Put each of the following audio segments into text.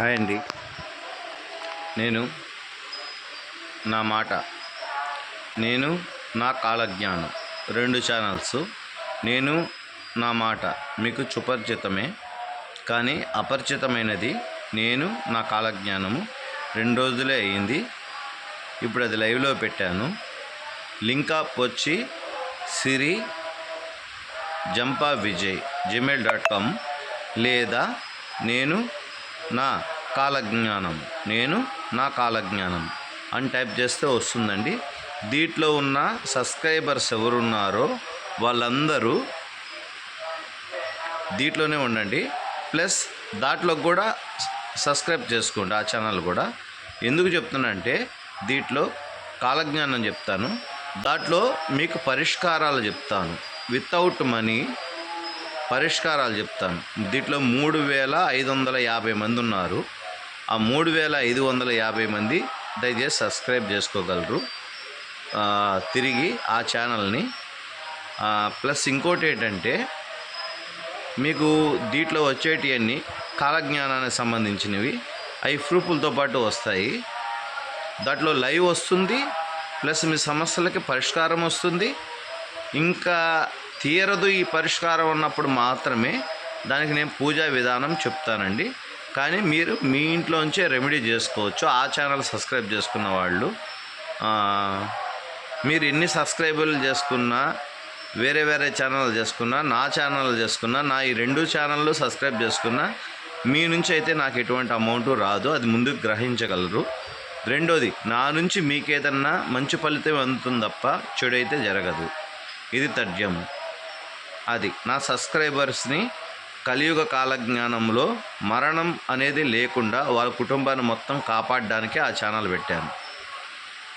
Hi అండి. నేను నా మాట. నేను నా కాలజ్ఞానం. రెండు ఛానల్స్ నేను నా మాట. మీకు సుపరిచితమే. కానీ అపరిచితమైనది నేను నా కాలజ్ఞానము. రెండు రోజులే అయింది. ఇప్పుడు అది లైవ్లో పెట్టాను. లింక్ అప్ వచ్చి Siri Jampa Vijay Gmail dot com లేదా నేను నా కాలజ్ఞానం. నేను నా కాలజ్ఞానం అని టైప్ చేస్తే వస్తుందండి. దీంట్లో ఉన్న సబ్స్క్రైబర్స్ ఎవరున్నారో వాళ్ళందరూ దీంట్లోనే ఉండండి. ప్లస్ దాంట్లో కూడా సబ్స్క్రైబ్ చేసుకోండి ఆ ఛానల్ కూడా. ఎందుకు చెప్తున్నానంటే దీంట్లో కాలజ్ఞానం చెప్తాను. దాంట్లో మీకు పరిష్కారాలు చెప్తాను. వితౌట్ మనీ పరిష్కారాలు చెప్తాను. దీంట్లో మూడు వేల ఐదు వందల యాభై మంది ఉన్నారు. ఆ మూడు వేల ఐదు వందల యాభై మంది దయచేసి సబ్స్క్రైబ్ చేసుకోగలరు. తిరిగి ఆ ఛానల్ని. ప్లస్ ఇంకోటి ఏంటంటే మీకు దీంట్లో వచ్చేటివన్నీ కాలజ్ఞానానికి సంబంధించినవి అవి ప్రూఫ్లతో పాటు వస్తాయి. దాంట్లో లైవ్ వస్తుంది ప్లస్ మీ సమస్యలకి పరిష్కారం వస్తుంది. ఇంకా తీరదు ఈ పరిష్కారం ఉన్నప్పుడు మాత్రమే దానికి నేను పూజా విధానం చెప్తానండి. కానీ మీరు మీ ఇంట్లోంచే రెమెడీ చేసుకోవచ్చు. ఆ ఛానల్ సబ్స్క్రైబ్ చేసుకున్న వాళ్ళు మీరు ఎన్ని సబ్స్క్రైబర్లు చేసుకున్నా వేరే వేరే ఛానల్ చేసుకున్నా నా ఛానల్ చేసుకున్నా నా ఈ రెండు ఛానళ్ళు సబ్స్క్రైబ్ చేసుకున్నా మీ నుంచి అయితే నాకు ఎటువంటి అమౌంట్ రాదు. అది ముందుకు గ్రహించగలరు. రెండోది నా నుంచి మీకేదన్నా మంచి ఫలితం అందుతుంది తప్ప చెడు అయితే జరగదు. ఇది తథ్యము అది. నా సబ్స్క్రైబర్స్ని కలియుగ కాలజ్ఞానంలో మరణం అనేది లేకుండా వాళ్ళ కుటుంబాన్ని మొత్తం కాపాడడానికి ఆ ఛానల్ పెట్టాను.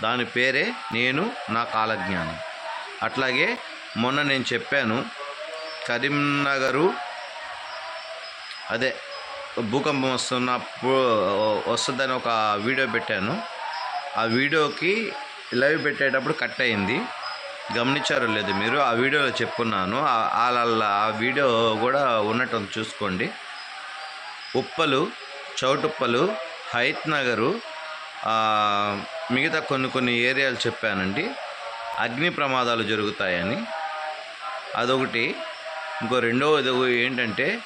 దాని పేరే నేను నా కాలజ్ఞానం. అట్లాగే మొన్న నేను చెప్పాను కరీంనగరు అదే భూకంపం వస్తున్నప్పుడు వస్తుందని ఒక వీడియో పెట్టాను. ఆ వీడియోకి లైవ్ పెట్టేటప్పుడు కట్ అయింది. గమనించారో లేదు మీరు ఆ వీడియోలో చెప్పున్నాను. వాళ్ళ ఆ- వీడియో కూడా ఉన్నట్టు చూసుకోండి. ఉప్పలు చౌటుప్పలు హైత్ నగరు మిగతా కొన్ని కొన్ని ఏరియాలు చెప్పానండి. అగ్ని ప్రమాదాలు జరుగుతాయని. అదొకటి. ఇంకో రెండవది ఏంటంటే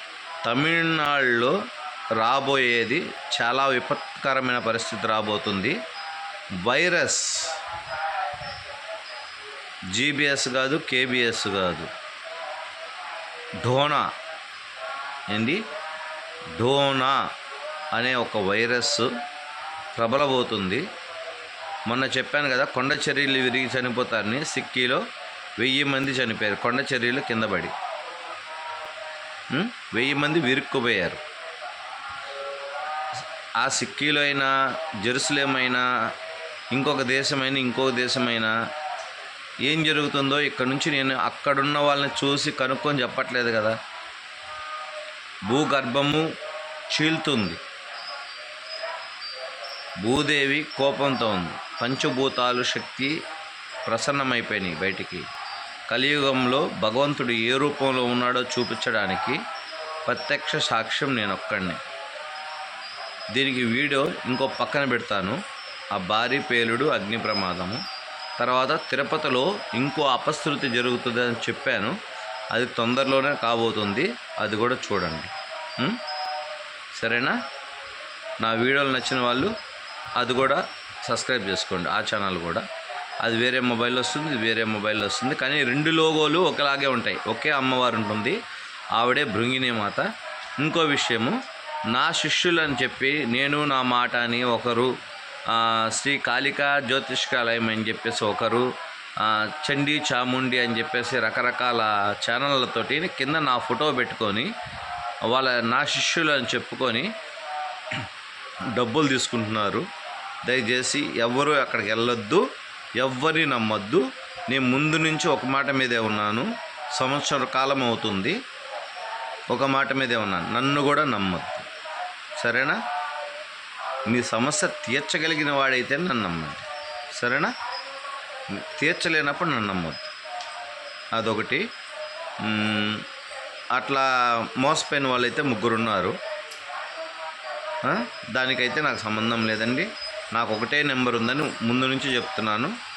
తమిళనాడులో రాబోయేది చాలా విపత్కరమైన పరిస్థితి రాబోతుంది. వైరస్. జీబీఎస్ కాదు కేబిఎస్ కాదు. ఢోనా ఏంటి? ఢోనా అనే ఒక వైరస్ ప్రబలబోతుంది. మొన్న చెప్పాను కదా కొండ చర్యలు విరిగి చనిపోతారని సిక్కీలో వెయ్యి మంది చనిపోయారు. కొండ చర్యలు కింద పడి. వెయ్యి మంది విరుక్కుపోయారు. ఆ సిక్కీలో అయినా జెరూసలేం అయినా ఇంకొక దేశమైనా ఇంకొక దేశమైనా ఏం జరుగుతుందో ఇక్కడ నుంచి నేను అక్కడున్న వాళ్ళని చూసి కనుక్కొని చెప్పట్లేదు కదా. భూగర్భము చీల్తుంది. భూదేవి కోపంతో ఉంది. పంచభూతాలు శక్తి ప్రసన్నమైపోయినాయి బయటికి. కలియుగంలో భగవంతుడు ఏ రూపంలో ఉన్నాడో చూపించడానికి ప్రత్యక్ష సాక్ష్యం నేను ఒక్కడిని. దీనికి వీడియో ఇంకో పక్కన పెడతాను. ఆ భారీ పేలుడు అగ్ని ప్రమాదము తర్వాత తిరుపతిలో ఇంకో అపశృతి జరుగుతుందని చెప్పాను. అది తొందరలోనే కాబోతుంది. అది కూడా చూడండి. సరేనా? నా వీడియోలు నచ్చిన వాళ్ళు అది కూడా సబ్స్క్రైబ్ చేసుకోండి. ఆ ఛానల్ కూడా. అది వేరే మొబైల్ వస్తుంది వేరే మొబైల్ వస్తుంది. కానీ రెండు లోగోలు ఒకలాగే ఉంటాయి. ఒకే అమ్మవారు ఉంటుంది. ఆవిడే భృంగిని మాత. ఇంకో విషయము నా శిష్యులు అని చెప్పి నేను నా మాట అని ఒకరు శ్రీ కాళికా జ్యోతిష్కాలయం అని చెప్పేసి ఒకరు చండీ చాముండి అని చెప్పేసి రకరకాల ఛానళ్ళతోటి కింద నా ఫోటో పెట్టుకొని వాళ్ళ నా శిష్యులు అని చెప్పుకొని డబ్బులు తీసుకుంటున్నారు. దయచేసి ఎవరు అక్కడికి వెళ్ళొద్దు ఎవ్వరిని నమ్మొద్దు. నేను ముందు నుంచి ఒక మాట మీదే ఉన్నాను. సంవత్సర కాలం అవుతుంది. ఒక మాట మీదే ఉన్నాను. నన్ను కూడా నమ్మొద్దు. సరేనా? నీ సమస్య తీర్చగలిగిన వాడైతే నన్ను నమ్మండి సరేనా? తీర్చలేనప్పుడు నన్ను నమ్మొద్దు. అదొకటి. అట్లా మోసపోయిన వాళ్ళైతే ముగ్గురు ఉన్నారు దానికైతే నాకు సంబంధం లేదండి. నాకు ఒకటే నెంబర్ ఉందని ముందు నుంచి చెప్తున్నాను.